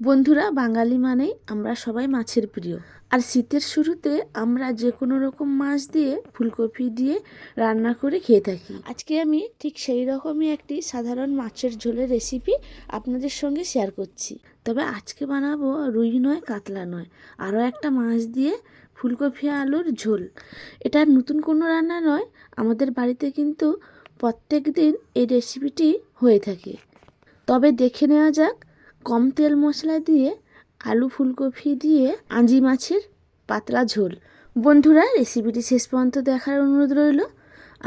বন্ধুরা, বাঙালি মানেই আমরা সবাই মাছের প্রিয়। আর শীতের শুরুতে আমরা যে কোনো রকম মাছ দিয়ে ফুলকপি দিয়ে রান্না করে খেয়ে থাকি। আজকে আমি ঠিক সেই রকমই একটি সাধারণ মাছের ঝোলের রেসিপি আপনাদের সঙ্গে শেয়ার করছি। তবে আজকে বানাবো রুই নয়, কাতলা নয়। আরও একটা মাছ দিয়ে ফুলকপি আলুর ঝোল। এটা নতুন কোনো রান্না নয়, আমাদের বাড়িতে কিন্তু প্রত্যেক দিন এই রেসিপিটি হয়ে থাকে। তবে দেখে নেওয়া যাক কম তেল মশলা দিয়ে আলু ফুলকপি দিয়ে আঞ্জি মাছের পাতলা ঝোল। বন্ধুরা রেসিপিটি শেষ পর্যন্ত দেখার অনুরোধ রইল।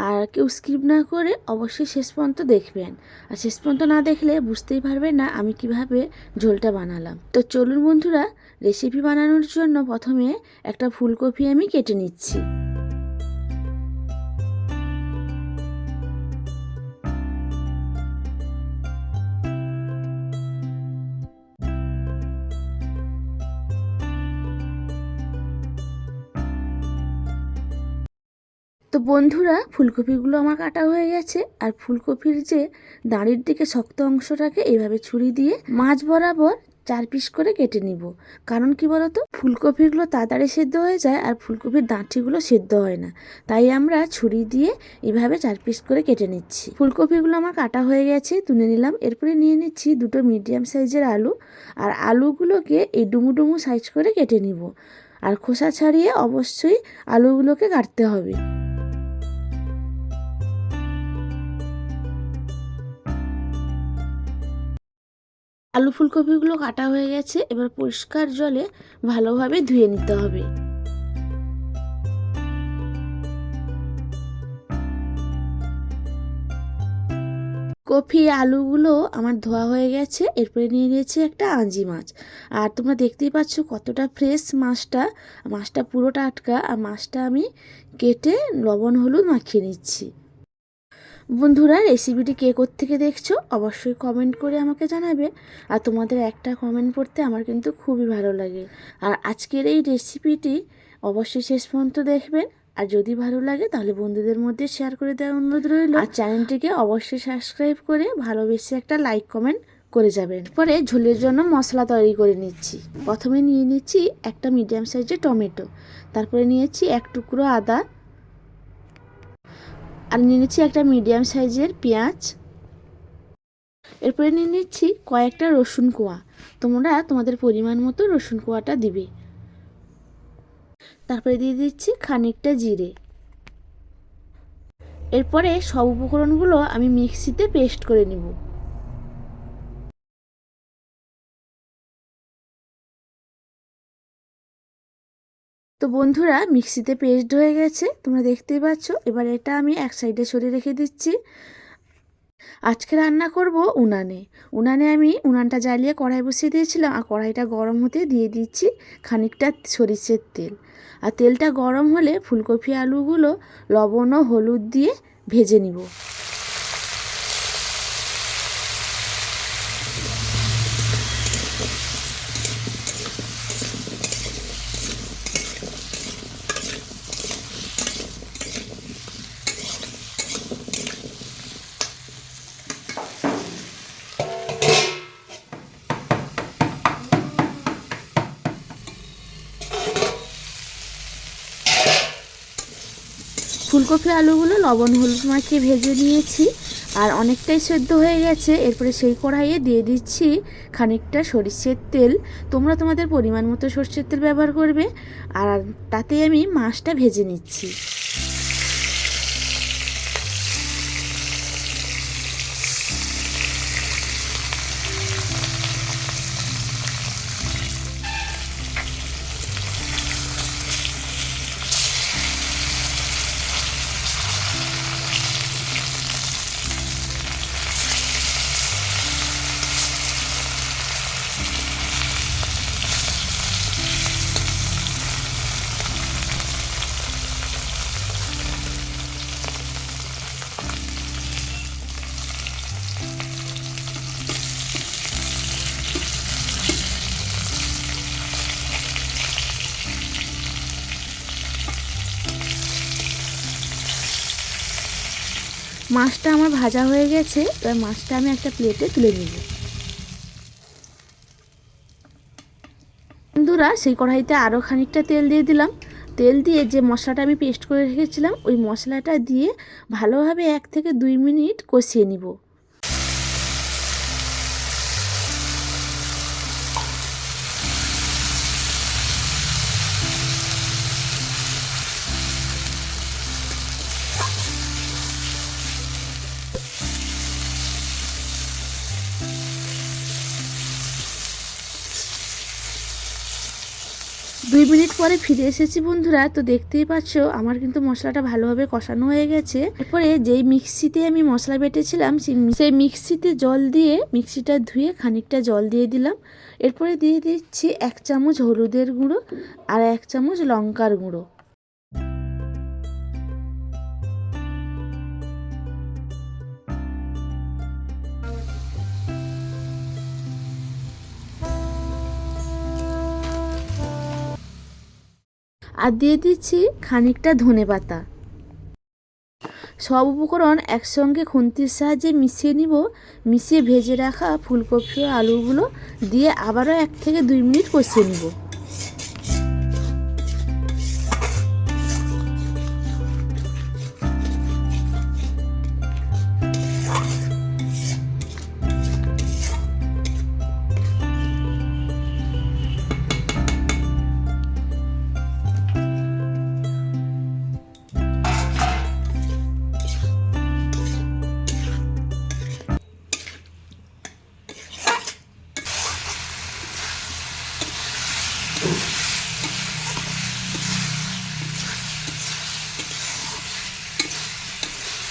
আর কেউ স্কিপ না করে অবশ্যই শেষ পর্যন্ত দেখবেন। আর শেষ পর্যন্ত না দেখলে বুঝতেই পারবেন না আমি কীভাবে ঝোলটা বানালাম। তো চলুন বন্ধুরা রেসিপি বানানোর জন্য প্রথমে একটা ফুলকপি আমি কেটে নিচ্ছি। তো বন্ধুরা, ফুলকপিগুলো আমার কাটা হয়ে গেছে আর ফুলকপির যে দাঁড়ির দিকে শক্ত অংশটাকে এইভাবে ছুরি দিয়ে মাছ বরাবর চার পিস করে কেটে নিব। কারণ কি বলতো? ফুলকপিগুলো তাড়াতাড়ি সেদ্ধ হয়ে যায় আর ফুলকপির দাঁঠিগুলো সেদ্ধ হয় না। তাই আমরা ছুরি দিয়ে এভাবে চার পিস করে কেটে নিচ্ছি। ফুলকপিগুলো আমার কাটা হয়ে গেছে, তুলে নিলাম। এরপরে নিয়ে নিচ্ছি দুটো মিডিয়াম সাইজের আলু। আর আলুগুলোকে এই ডুমু ডুমু সাইজ করে কেটে নিব। আর খোসা ছাড়িয়ে অবশ্যই আলুগুলোকে কাটতে হবে। আলু ফুলকপিগুলো কাটা হয়ে গেছে, এবার পরিষ্কার জলে ভালোভাবে ধুয়ে নিতে হবে। কফি, আলুগুলো আমার ধোয়া হয়ে গেছে, এরপরে নিয়ে নিয়েছি একটা আঞ্জি মাছ। আর তোমরা দেখতেই পাচ্ছ কতটা ফ্রেশ মাছটা। মাছটা পুরো টাটকা আর মাছটা আমি কেটে লবণ, হলুদ মাখিয়ে নিচ্ছি। বন্ধুরা রেসিপিটি কে থেকে দেখছ? অবশ্যই কমেন্ট করে আমাকে জানাবে। আর তোমাদের একটা কমেন্ট পড়তে আমার কিন্তু খুবই ভালো লাগে। আর আজকের এই রেসিপিটি অবশ্যই শেষ পর্যন্ত দেখবেন। আর যদি ভালো লাগে, তাহলে বন্ধুদের মধ্যে শেয়ার করে দেওয়ার অনুরোধ রইল। আর চ্যানেলটিকে অবশ্যই সাবস্ক্রাইব করে ভালোবেসে একটা লাইক কমেন্ট করে যাবেন। পরে ঝোলের জন্য মশলা তৈরি করে নিচ্ছি। প্রথমে নিয়ে নিচ্ছি একটা মিডিয়াম সাইজের টমেটো। তারপরে নিয়েছি এক টুকরো আদা। আর নিয়ে নিচ্ছি একটা মিডিয়াম সাইজের পেঁয়াজ। এরপরে নিয়ে নিচ্ছি কয়েকটা রসুন কোয়া। তোমরা তোমাদের পরিমাণ মতো রসুন কোয়াটা দিবে। তারপরে দিয়ে দিচ্ছি খানিকটা জিরে। এরপরে সব উপকরণগুলো আমি মিক্সিতে পেস্ট করে নিব। তো বন্ধুরা, মিক্সিতে পেস্ট হয়ে গেছে। তোমরা দেখতেই পাচ্ছ, এবার এটা আমি এক সাইডে সরিয়ে রেখে দিচ্ছি। আজকে রান্না করব উনানে। উনানে আমি উনানটা জ্বালিয়ে কড়াই বসিয়ে দিয়েছিলাম, আর কড়াইটা গরম হতে দিয়ে দিচ্ছি খানিকটা সরিষের তেল। আর তেলটা গরম হলে ফুলকপি আলুগুলো লবণ ও হলুদ দিয়ে ভেজে নিব। ফুলকপি আলুগুলো লবণ হলুদ মাখিয়ে ভেজে নিয়েছি। আর অনেকটাই সেদ্ধ হয়ে গেছে। এরপরে সেই কড়াইয়ে দিয়ে দিচ্ছি খানিকটা সরিষের তেল। তোমরা তোমাদের পরিমাণ মতো সরষের তেল ব্যবহার করবে। আর তাতে আমি মাছটা ভেজে নিচ্ছি। মাছটা আমার ভাজা হয়ে গেছে, এবার মাছটা আমি একটা প্লেটে তুলে নিব। বন্ধুরা, সেই কড়াইতে আরও খানিকটা তেল দিয়ে দিলাম। তেল দিয়ে যে মশলাটা আমি পেস্ট করে রেখেছিলাম, ওই মশলাটা দিয়ে ভালোভাবে এক থেকে দুই মিনিট কষিয়ে নিব। দুই মিনিট পরে ফিরে এসেছি বন্ধুরা, তো দেখতেই পাচ্ছ আমার কিন্তু মশলাটা ভালোভাবে কষানো হয়ে গেছে। এরপরে যেই মিক্সিতে আমি মশলা বেটেছিলাম, সেই মিক্সিতে জল দিয়ে, মিক্সিটা ধুয়ে খানিকটা জল দিয়ে দিলাম। এরপরে দিয়ে দিচ্ছি এক চামচ হলুদের গুঁড়ো আর এক চামচ লঙ্কার গুঁড়ো। আর দিয়ে দিচ্ছি খানিকটা ধনে পাতা। সব উপকরণ একসঙ্গে খুন্তির সাহায্যে মিশিয়ে নিব। মিশিয়ে ভেজে রাখা ফুলকপি আলুগুলো দিয়ে আবারও এক থেকে দুই মিনিট কষিয়ে নিব।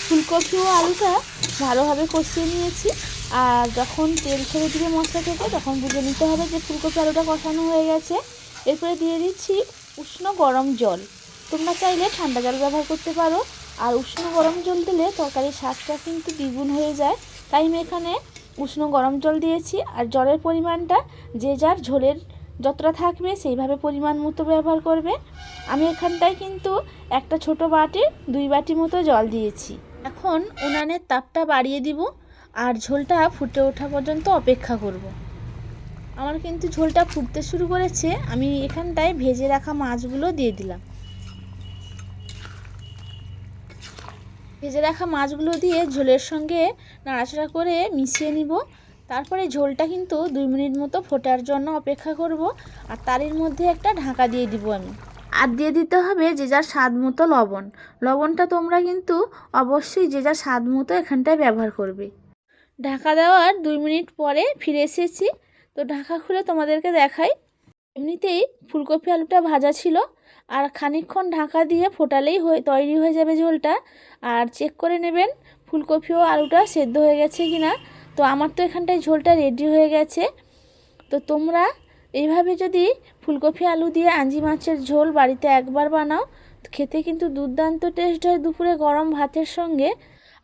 ফুলকপি ও আলুটা ভালোভাবে কষিয়ে নিয়েছি। আর যখন তেল ছেড়ে দিবে মশলা থেকে, তখন বুঝে নিতে হবে যে ফুলকপি আলুটা কষানো হয়ে গেছে। এরপরে দিয়ে দিচ্ছি উষ্ণ গরম জল। তোমরা চাইলে ঠান্ডা জল ব্যবহার করতে পারো। আর উষ্ণ গরম জল দিলে তরকারির স্বাদটা কিন্তু দ্বিগুণ হয়ে যায়। তাই আমি এখানে উষ্ণ গরম জল দিয়েছি। আর জলের পরিমাণটা যে যার ঝোলের যতটা থাকবে সেইভাবে পরিমাণ মতো ব্যবহার করবে। আমি এখানটায় কিন্তু একটা ছোট বাটির দুই বাটি মতো জল দিয়েছি। এখন উনানের তাপটা বাড়িয়ে দিব আর ঝোলটা ফুটে ওঠা পর্যন্ত অপেক্ষা করব। আমার কিন্তু ঝোলটা ফুটতে শুরু করেছে, আমি এখানটায় ভেজে রাখা মাছগুলো দিয়ে দিলাম। ভেজে রাখা মাছগুলো দিয়ে ঝোলের সঙ্গে নাড়াচাড়া করে মিশিয়ে নিব। তারপরে ঝোলটা কিন্তু দুই মিনিট মতো ফোটার জন্য অপেক্ষা করব, আর তারের মধ্যে একটা ঢাকা দিয়ে দিব আমি। আর দিয়ে দিতে হবে যে যার স্বাদ মতো লবণ। লবণটা তোমরা কিন্তু অবশ্যই যে যার স্বাদ মতো এখানটায় ব্যবহার করবে। ঢাকা দেওয়ার দুই মিনিট পরে ফিরে এসেছি। তো ঢাকা খুলে তোমাদেরকে দেখাই। এমনিতেই ফুলকপি আলুটা ভাজা ছিল, আর খানিকক্ষণ ঢাকা দিয়ে ফোটালেই হয়ে, তৈরি হয়ে যাবে ঝোলটা। আর চেক করে নেবেন ফুলকপি ও আলুটা সেদ্ধ হয়ে গেছে কি না তো আমার তো এখানটায় ঝোলটা রেডি হয়ে গেছে। তো তোমরা এইভাবে যদি ফুলকপি, আলু দিয়ে আঞ্জি মাছের ঝোল বাড়িতে একবার বানাও, খেতে কিন্তু দুর্দান্ত টেস্ট হয় দুপুরে গরম ভাতের সঙ্গে।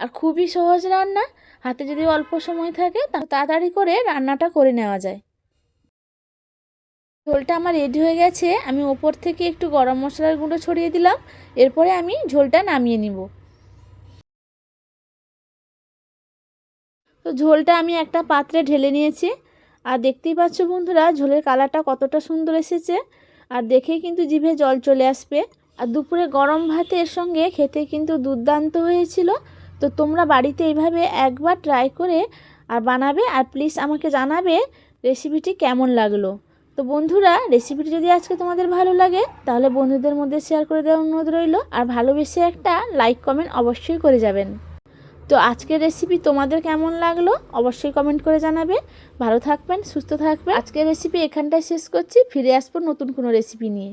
আর খুবই সহজ রান্না, হাতে যদি অল্প সময় থাকে তাড়াতাড়ি করে রান্নাটা করে নেওয়া যায়। ঝোলটা আমার রেডি হয়ে গেছে, আমি ওপর থেকে একটু গরম মশলার গুঁড়ো ছড়িয়ে দিলাম, এরপরে আমি ঝোলটা নামিয়ে নিব। তো ঝোলটা আমি একটা পাত্রে ঢেলে নিয়েছি। আর দেখতেই পাচ্ছ বন্ধুরা, ঝোলের কালারটা কতটা সুন্দর এসেছে। আর দেখেই কিন্তু জিভে জল চলে আসবে। আর দুপুরে গরম ভাতের সঙ্গে খেতে কিন্তু দুর্দান্ত হয়েছিল। তো তোমরা বাড়িতে এইভাবে একবার ট্রাই করে আর বানাবে। আর প্লিজ আমাকে জানাবে রেসিপিটি কেমন লাগল। তো বন্ধুরা রেসিপিটি যদি আজকে তোমাদের ভালো লাগে, তাহলে বন্ধুদের মধ্যে শেয়ার করে দেওয়ার অনুরোধ রইল। আর ভালোবেসে একটা লাইক কমেন্ট অবশ্যই করে যাবেন। তো আজকের রেসিপি তোমাদের কেমন লাগল অবশ্যই কমেন্ট করে জানাবে। ভালো থাকবেন, সুস্থ থাকবেন। আজকের রেসিপি এখানটায় শেষ করছি। ফিরে আসব নতুন কোনো রেসিপি নিয়ে।